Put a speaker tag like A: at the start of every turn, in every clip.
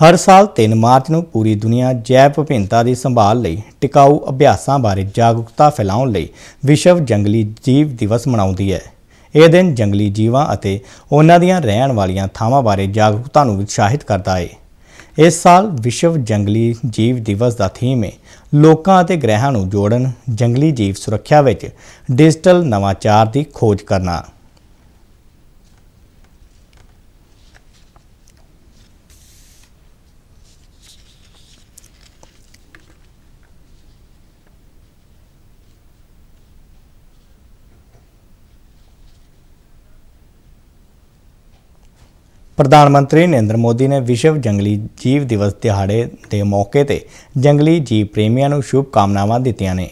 A: ਹਰ ਸਾਲ 3 ਮਾਰਚ ਨੂੰ ਪੂਰੀ ਦੁਨੀਆ ਜੈਵ ਵਿਭਿੰਨਤਾ ਦੀ ਸੰਭਾਲ ਲਈ ਟਿਕਾਊ ਅਭਿਆਸਾਂ ਬਾਰੇ ਜਾਗਰੂਕਤਾ ਫੈਲਾਉਣ ਲਈ ਵਿਸ਼ਵ ਜੰਗਲੀ ਜੀਵ ਦਿਵਸ ਮਨਾਉਂਦੀ ਹੈ। ਇਹ ਦਿਨ ਜੰਗਲੀ ਜੀਵਾਂ ਅਤੇ ਉਹਨਾਂ ਦੀਆਂ ਰਹਿਣ ਵਾਲੀਆਂ ਥਾਵਾਂ ਬਾਰੇ ਜਾਗਰੂਕਤਾ ਨੂੰ ਉਤਸ਼ਾਹਿਤ ਕਰਦਾ ਹੈ। ਇਸ ਸਾਲ ਵਿਸ਼ਵ ਜੰਗਲੀ ਜੀਵ ਦਿਵਸ ਦਾ ਥੀਮ ਹੈ, ਲੋਕਾਂ ਅਤੇ ਗ੍ਰਹਿਆਂ ਨੂੰ ਜੋੜਨ, ਜੰਗਲੀ ਜੀਵ ਸੁਰੱਖਿਆ ਵਿੱਚ ਡਿਜੀਟਲ ਨਵਾਚਾਰ ਦੀ ਖੋਜ ਕਰਨਾ। ਪ੍ਰਧਾਨ ਮੰਤਰੀ ਨਰਿੰਦਰ ਮੋਦੀ ਨੇ ਵਿਸ਼ਵ ਜੰਗਲੀ ਜੀਵ ਦਿਵਸ ਦਿਹਾੜੇ ਦੇ ਮੌਕੇ ਤੇ ਜੰਗਲੀ ਜੀਵ ਪ੍ਰੇਮੀਆਂ ਨੂੰ ਸ਼ੁਭ ਕਾਮਨਾਵਾਂ ਦਿੱਤੀਆਂ ਨੇ।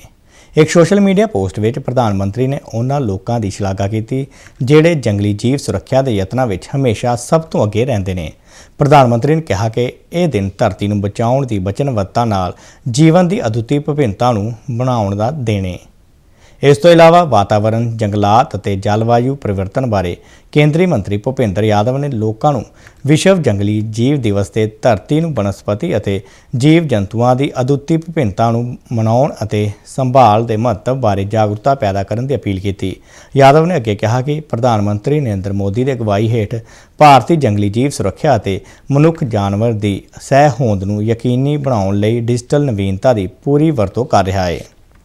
A: ਇੱਕ ਸੋਸ਼ਲ ਮੀਡੀਆ ਪੋਸਟ ਵਿੱਚ ਪ੍ਰਧਾਨ ਮੰਤਰੀ ਨੇ ਉਹਨਾਂ ਲੋਕਾਂ ਦੀ ਸ਼ਲਾਘਾ ਕੀਤੀ, ਜਿਹੜੇ ਜੰਗਲੀ ਜੀਵ ਸੁਰੱਖਿਆ ਦੇ ਯਤਨਾਂ ਵਿੱਚ ਹਮੇਸ਼ਾ ਸਭ ਤੋਂ ਅੱਗੇ ਰਹਿੰਦੇ ਨੇ। ਪ੍ਰਧਾਨ ਮੰਤਰੀ ਨੇ ਕਿਹਾ ਕਿ ਇਹ ਦਿਨ ਧਰਤੀ ਨੂੰ ਬਚਾਉਣ ਦੀ ਵਚਨਬੱਧਤਾ ਨਾਲ ਜੀਵਨ ਦੀ ਅਦੁੱਤੀ ਵਿਭਿੰਨਤਾ ਨੂੰ ਬਣਾਉਣ ਦਾ ਦੇਣੇ ਇਸ ਤੋਂ ਇਲਾਵਾ ਵਾਤਾਵਰਣ, ਜੰਗਲਾਤ ਅਤੇ ਜਲਵਾਯੂ ਪਰਿਵਰਤਨ ਬਾਰੇ ਕੇਂਦਰੀ ਮੰਤਰੀ ਭੁਪਿੰਦਰ ਯਾਦਵ ਨੇ ਲੋਕਾਂ ਨੂੰ ਵਿਸ਼ਵ ਜੰਗਲੀ ਜੀਵ ਦਿਵਸ ਤੇ ਧਰਤੀ ਨੂੰ ਬਨਸਪਤੀ ਅਤੇ ਜੀਵ ਜੰਤੂਆਂ ਦੀ ਅਦੁੱਤੀ ਵਿਭਿੰਨਤਾ ਨੂੰ ਮਨਾਉਣ ਅਤੇ ਸੰਭਾਲ ਦੇ ਮਹੱਤਵ ਬਾਰੇ ਜਾਗਰੂਕਤਾ ਪੈਦਾ ਕਰਨ ਦੀ ਅਪੀਲ ਕੀਤੀ। ਯਾਦਵ ਨੇ ਅੱਗੇ ਕਿਹਾ ਕਿ ਪ੍ਰਧਾਨ ਮੰਤਰੀ ਨਰਿੰਦਰ ਮੋਦੀ ਦੀ ਅਗਵਾਈ ਹੇਠ ਭਾਰਤੀ ਜੰਗਲੀ ਜੀਵ ਸੁਰੱਖਿਆ ਅਤੇ ਮਨੁੱਖ ਜਾਨਵਰ ਦੀ ਸਹਿ ਹੋਂਦ ਨੂੰ ਯਕੀਨੀ ਬਣਾਉਣ ਲਈ ਡਿਜੀਟਲ ਨਵੀਨਤਾ ਦੀ ਪੂਰੀ ਵਰਤੋਂ ਕਰ ਰਿਹਾ ਹੈ।